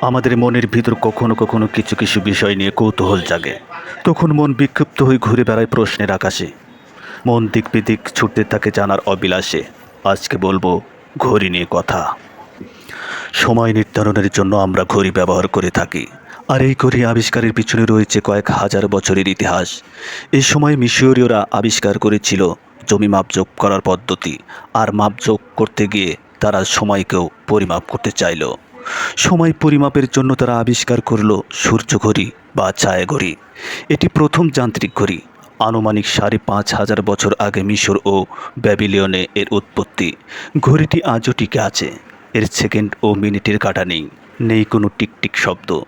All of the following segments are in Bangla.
আমাদের মনের ভিতর কখনো কখনো কিছু কিছু বিষয় নিয়ে কৌতূহল জাগে। তখন মন বিক্ষিপ্ত হয়ে ঘুরে বেড়ায় প্রশ্নের আকাশে। মন দিক বিদিক ছুটতে থাকে জানার অবিলাসে। আজকে বলব, ঘড়ি নিয়ে কথা। সময় নির্ধারণের জন্য আমরা ঘড়ি ব্যবহার করে থাকি। আর এই ঘড়ি আবিষ্কারের পিছনে রয়েছে কয়েক হাজার বছরের ইতিহাস। এই সময় মিশরীয়রা আবিষ্কার করেছিল জমি মাপযোগ করার পদ্ধতি। আর মাপযোগ করতে গিয়ে তারা সময়কেও পরিমাপ করতে চাইল। সময় পরিমাপের জন্য তারা আবিষ্কার করল সূর্য ঘড়ি বা ছায়া ঘড়ি। এটি প্রথম যান্ত্রিক ঘড়ি। আনুমানিক সাড়ে পাঁচ হাজার বছর আগে মিশর ও ব্যাবিলিয়নে এর উৎপত্তি। ঘড়িটি আজও টিকে আছে। এর সেকেন্ড ও মিনিটের কাটা নেই। নেই কোনো টিকটিক শব্দ।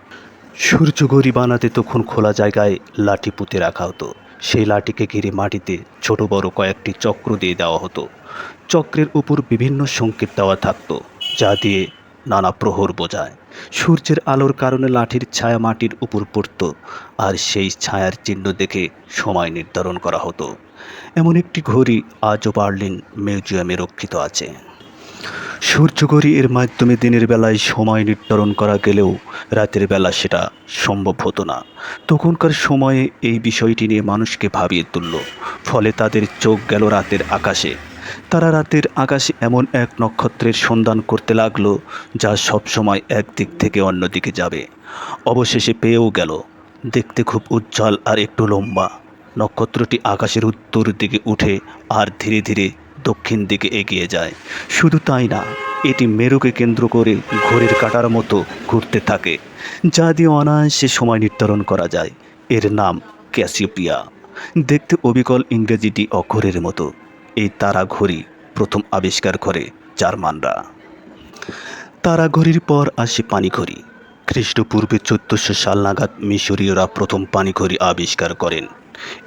সূর্য ঘড়ি বানাতে তখন খোলা জায়গায় লাঠি পুঁতে রাখা হতো। সেই লাঠিকে ঘিরে মাটিতে ছোট বড় কয়েকটি চক্র দিয়ে দেওয়া হতো। চক্রের উপর বিভিন্ন সংকেত দেওয়া থাকতো, যা দিয়ে নানা প্রহর বোঝায়। সূর্যের আলোর কারণে লাঠির ছায়া মাটির উপর পড়তো, আর সেই ছায়ার চিহ্ন দেখে সময় নির্ধারণ করা হতো। এমন একটি ঘড়ি আজও বার্লিন মিউজিয়ামে রক্ষিত আছে। সূর্যঘড়ি এর মাধ্যমে দিনের বেলায় সময় নির্ধারণ করা গেলেও রাতের বেলা সেটা সম্ভব হতো না। তখনকার সময়ে এই বিষয়টি নিয়ে মানুষকে ভাবিয়ে তুলল। ফলে তাদের চোখ গেল রাতের আকাশে। তারা রাতের আকাশে এমন এক নক্ষত্রের সন্ধান করতে লাগল, যা সবসময় একদিক থেকে অন্য দিকে যাবে। অবশেষে পেয়েও গেল। দেখতে খুব উজ্জ্বল আর একটু লম্বা। নক্ষত্রটি আকাশের উত্তর দিকে উঠে আর ধীরে ধীরে দক্ষিণ দিকে এগিয়ে যায়। শুধু তাই না, এটি মেরুকে কেন্দ্র করে ঘড়ির কাটার মতো ঘুরতে থাকে, যা দিয়ে অনায়াসে সময় নির্ধারণ করা যায়। এর নাম ক্যাসিওপিয়া। দেখতে অবিকল ইংরেজিটি অক্ষরের মতো। এই তারা ঘড়ি প্রথম আবিষ্কার করে জার্মানরা। তারা ঘড়ির পর আসে পানিঘড়ি খ্রিস্টপূর্বে চোদ্দোশো সাল নাগাদ মিশরীয়রা প্রথম পানিঘড়ি আবিষ্কার করেন।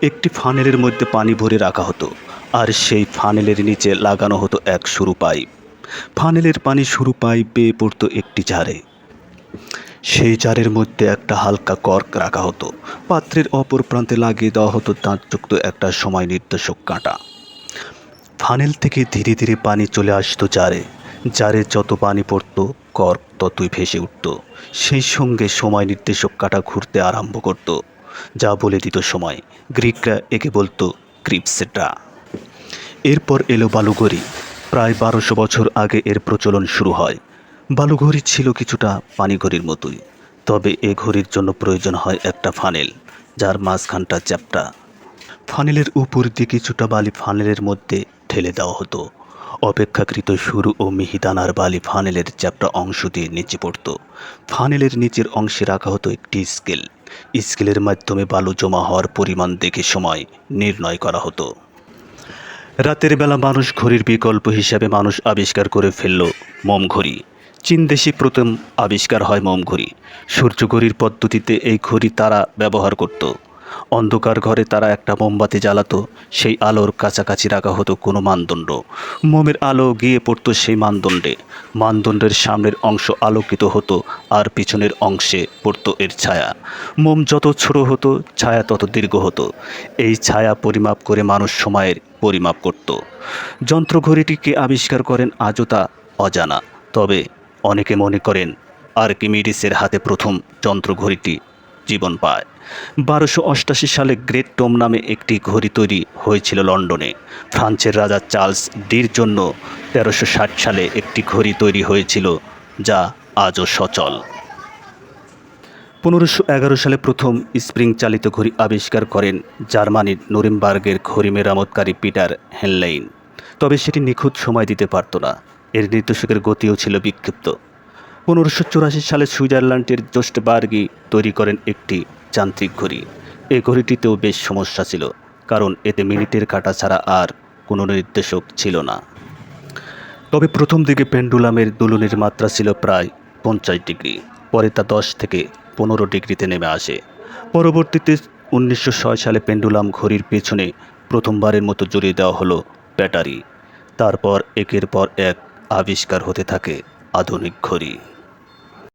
একটি ফানেলের মধ্যে পানি ভরে রাখা হতো, আর সেই ফানেলের নিচে লাগানো হতো এক সরু পাইপ ফানেলের পানি সরু পাইপ বেয়ে পড়তো একটি জারে। সেই জারের মধ্যে একটা হালকা কর্ক রাখা হতো। পাত্রের অপর প্রান্তে লাগিয়ে দেওয়া হতো দাঁতযুক্ত একটা সময় নির্দেশক কাঁটা। ফানেল থেকে ধীরে ধীরে পানি চলে আসতো জারে। জারে যত পানি পড়তো কর্ক ততই ভেসে উঠত। সেই সঙ্গে সময় নির্দেশক কাটা ঘুরতে আরম্ভ করত। যা বলে দিত সময়। গ্রিকরা একে বলতো ক্রিপসেটা এরপর এলো বালুঘড়ি প্রায় বারোশো বছর আগে এর প্রচলন শুরু হয়। বালুঘড়ি ছিল কিছুটা পানিঘড়ির মতোই। তবে এ ঘড়ির জন্য প্রয়োজন হয় একটা ফানেল, যার মাঝখানটা চ্যাপটা। ফানেলের উপর দিয়ে কিছুটা বালি ফানেলের মধ্যে ঠেলে দেওয়া হতো। অপেক্ষাকৃত সরু ও মিহিদানার বালি ফানেলের চ্যাপটা অংশ দিয়ে নিচে পড়তো। ফানেলের নিচের অংশে রাখা হতো একটি স্কেল। স্কেলের মাধ্যমে বালু জমা হওয়ার পরিমাণ দেখে সময় নির্ণয় করা হতো। রাতের বেলা মানুষ ঘড়ির বিকল্প হিসাবে মানুষ আবিষ্কার করে ফেলল মোম ঘড়ি। চীন দেশে প্রথম আবিষ্কার হয় মোম ঘড়ি। সূর্য ঘড়ির পদ্ধতিতে এই ঘড়ি তারা ব্যবহার করত। অন্ধকার ঘরে তারা একটা মোমবাতি জ্বালাতো, সেই আলোর কাছাকাছি রাখা হতো কোনো মানদণ্ড। মোমের আলো গিয়ে পড়তো সেই মানদণ্ডে। মানদণ্ডের সামনের অংশ আলোকিত হতো আর পিছনের অংশে পড়তো এর ছায়া। মোম যত ছোট হতো, ছায়া তত দীর্ঘ হতো। এই ছায়া পরিমাপ করে মানুষ সময়ের পরিমাপ করত। যন্ত্রঘড়িটিকে আবিষ্কার করেন আজও তা অজানা। তবে অনেকে মনে করেন, আর্কিমিডিসের হাতে প্রথম যন্ত্রঘড়িটি জীবন পায়। বারোশো অষ্টাশি সালে গ্রেট টোম নামে একটি ঘড়ি তৈরি হয়েছিল লন্ডনে। ফ্রান্সের রাজা চার্লস ডির জন্য তেরোশো ষাট সালে একটি ঘড়ি তৈরি হয়েছিল, যা আজও সচল। পনেরোশো এগারো সালে প্রথম স্প্রিং চালিত ঘড়ি আবিষ্কার করেন জার্মানির নুরেমবার্গের ঘড়ি মেরামতকারী পিটার হেনলাইন। তবে সেটি নিখুঁত সময় দিতে পারত না। এর নির্দেশকের গতিও ছিল বিক্ষিপ্ত। পনেরোশো চুরাশি সালে সুইজারল্যান্ডের জোস্টবার্গি তৈরি করেন একটি যান্ত্রিক ঘড়ি। এই ঘড়িটিতেও বেশ সমস্যা ছিল, কারণ এতে মিনিটের কাটা ছাড়া আর কোনো নির্দেশক ছিল না। তবে প্রথম দিকে পেন্ডুলামের দোলনের মাত্রা ছিল প্রায় পঞ্চাশ ডিগ্রি, পরে তা দশ থেকে পনেরো ডিগ্রিতে নেমে আসে। পরবর্তীতে উনিশশো ছয় সালে পেন্ডুলাম ঘড়ির পেছনে প্রথমবারের মতো জড়িয়ে দেওয়া হলো ব্যাটারি। তারপর একের পর এক আবিষ্কার হতে থাকে আধুনিক ঘড়ি।